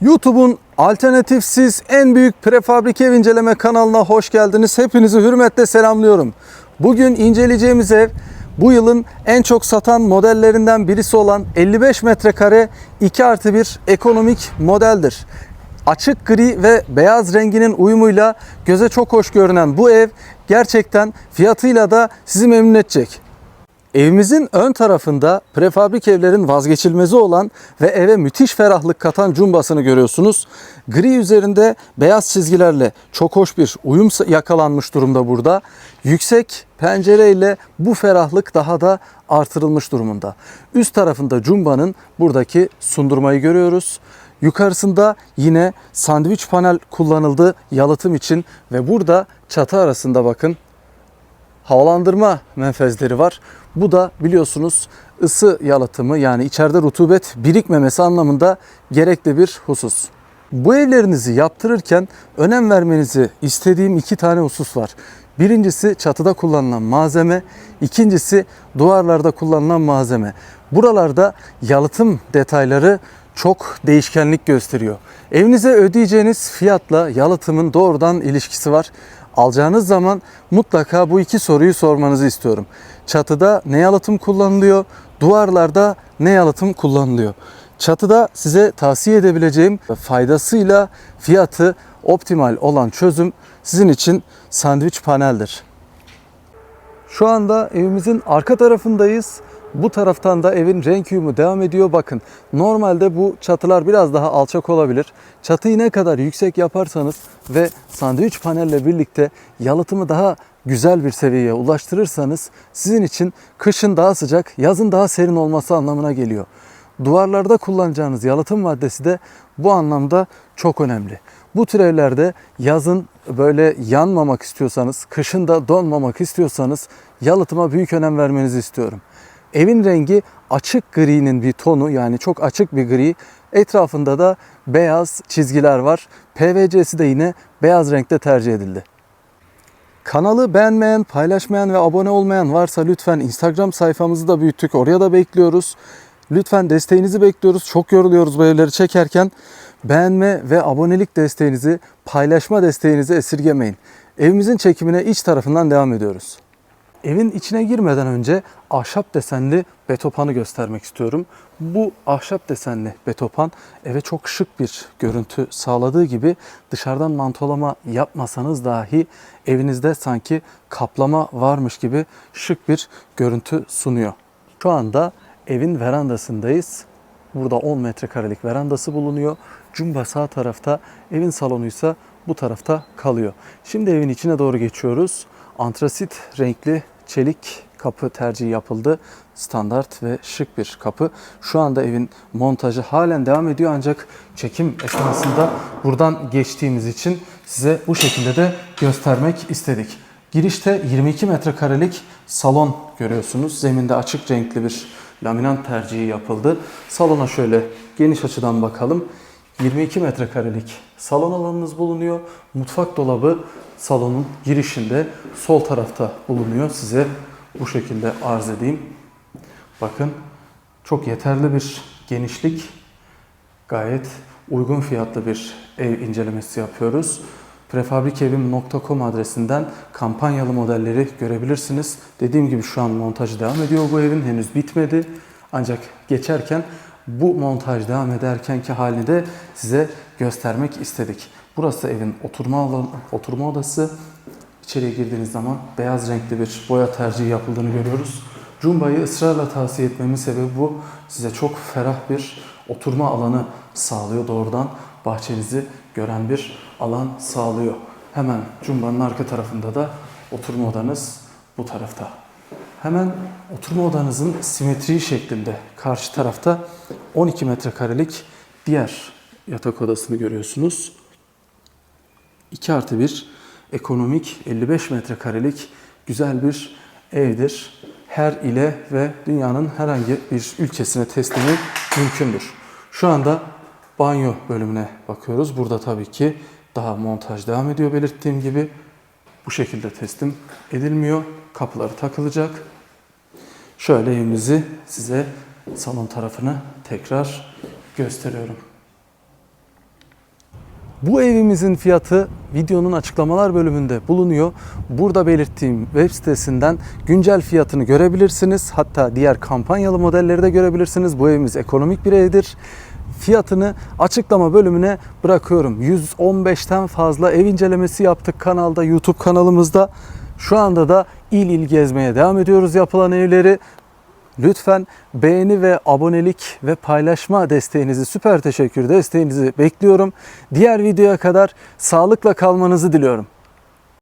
YouTube'un alternatifsiz en büyük prefabrike ev inceleme kanalına hoş geldiniz. Hepinizi hürmetle selamlıyorum. Bugün inceleyeceğimiz ev bu yılın en çok satan modellerinden birisi olan 55 metrekare 2 artı 1 ekonomik modeldir. Açık gri ve beyaz renginin uyumuyla göze çok hoş görünen bu ev gerçekten fiyatıyla da sizi memnun edecek. Evimizin ön tarafında prefabrik evlerin vazgeçilmezi olan ve eve müthiş ferahlık katan cumbasını görüyorsunuz. Gri üzerinde beyaz çizgilerle çok hoş bir uyum yakalanmış durumda burada. Yüksek pencereyle bu ferahlık daha da artırılmış durumunda. Üst tarafında cumbanın buradaki sundurmayı görüyoruz. Yukarısında yine sandviç panel kullanıldı yalıtım için ve burada çatı arasında bakın havalandırma menfezleri var. Bu da biliyorsunuz ısı yalıtımı yani içeride rutubet birikmemesi anlamında gerekli bir husus. Bu evlerinizi yaptırırken önem vermenizi istediğim iki tane husus var. Birincisi çatıda kullanılan malzeme, ikincisi duvarlarda kullanılan malzeme. Buralarda yalıtım detayları çok değişkenlik gösteriyor. Evinize ödeyeceğiniz fiyatla yalıtımın doğrudan ilişkisi var. Alacağınız zaman mutlaka bu iki soruyu sormanızı istiyorum. Çatıda ne yalıtım kullanılıyor? Duvarlarda ne yalıtım kullanılıyor? Çatıda size tavsiye edebileceğim faydasıyla fiyatı optimal olan çözüm sizin için sandviç paneldir. Şu anda evimizin arka tarafındayız. Bu taraftan da evin renk uyumu devam ediyor. Bakın normalde bu çatılar biraz daha alçak olabilir. Çatıyı ne kadar yüksek yaparsanız ve sandviç panelle birlikte yalıtımı daha güzel bir seviyeye ulaştırırsanız sizin için kışın daha sıcak, yazın daha serin olması anlamına geliyor. Duvarlarda kullanacağınız yalıtım maddesi de bu anlamda çok önemli. Bu tür evlerde yazın böyle yanmamak istiyorsanız, kışın da donmamak istiyorsanız yalıtıma büyük önem vermenizi istiyorum. Evin rengi açık gri'nin bir tonu yani çok açık bir gri. Etrafında da beyaz çizgiler var. PVC'si de yine beyaz renkte tercih edildi. Kanalı beğenmeyen, paylaşmayan ve abone olmayan varsa lütfen Instagram sayfamızı da büyüttük. Oraya da bekliyoruz. Lütfen desteğinizi bekliyoruz. Çok yoruluyoruz bu evleri çekerken. Beğenme ve abonelik desteğinizi, paylaşma desteğinizi esirgemeyin. Evimizin çekimine iç tarafından devam ediyoruz. Evin içine girmeden önce ahşap desenli betopanı göstermek istiyorum. Bu ahşap desenli betopan eve çok şık bir görüntü sağladığı gibi dışarıdan mantolama yapmasanız dahi evinizde sanki kaplama varmış gibi şık bir görüntü sunuyor. Şu anda evin verandasındayız. Burada 10 metrekarelik verandası bulunuyor. Cumba sağ tarafta, evin salonuysa bu tarafta kalıyor. Şimdi evin içine doğru geçiyoruz. Antrasit renkli çelik kapı tercihi yapıldı. Standart ve şık bir kapı. Şu anda evin montajı halen devam ediyor ancak çekim esnasında buradan geçtiğimiz için size bu şekilde de göstermek istedik. Girişte 22 metrekarelik salon görüyorsunuz. Zeminde açık renkli bir laminant tercihi yapıldı. Salona şöyle geniş açıdan bakalım. 22 metrekarelik salon alanınız bulunuyor. Mutfak dolabı salonun girişinde sol tarafta bulunuyor. Size bu şekilde arz edeyim. Bakın çok yeterli bir genişlik. Gayet uygun fiyatlı bir ev incelemesi yapıyoruz. Prefabrikevim.com adresinden kampanyalı modelleri görebilirsiniz. Dediğim gibi şu an montajı devam ediyor bu evin. Henüz bitmedi. Ancak geçerken bu montaj devam ederkenki halini de size göstermek istedik. Burası evin oturma alanı, oturma odası. İçeriye girdiğiniz zaman beyaz renkli bir boya tercihi yapıldığını görüyoruz. Cumba'yı ısrarla tavsiye etmemin sebebi bu. Size çok ferah bir oturma alanı sağlıyor. Doğrudan bahçenizi gören bir alan sağlıyor. Hemen Cumba'nın arka tarafında da oturma odanız bu tarafta. Hemen oturma odanızın simetri şeklinde karşı tarafta 12 metrekarelik diğer yatak odasını görüyorsunuz. 2 artı 1 ekonomik 55 metrekarelik güzel bir evdir. Her ile ve dünyanın herhangi bir ülkesine teslimi mümkündür. Şu anda banyo bölümüne bakıyoruz. Burada tabii ki daha montaj devam ediyor belirttiğim gibi. Bu şekilde teslim edilmiyor. Kapıları takılacak. Şöyle evimizi size salon tarafını tekrar gösteriyorum. Bu evimizin fiyatı videonun açıklamalar bölümünde bulunuyor. Burada belirttiğim web sitesinden güncel fiyatını görebilirsiniz. Hatta diğer kampanyalı modelleri de görebilirsiniz. Bu evimiz ekonomik bir evdir. Fiyatını açıklama bölümüne bırakıyorum. 115'ten fazla ev incelemesi yaptık kanalda, YouTube kanalımızda. Şu anda da il il gezmeye devam ediyoruz yapılan evleri. Lütfen beğeni ve abonelik ve paylaşma desteğinizi, süper teşekkür desteğinizi bekliyorum. Diğer videoya kadar sağlıkla kalmanızı diliyorum.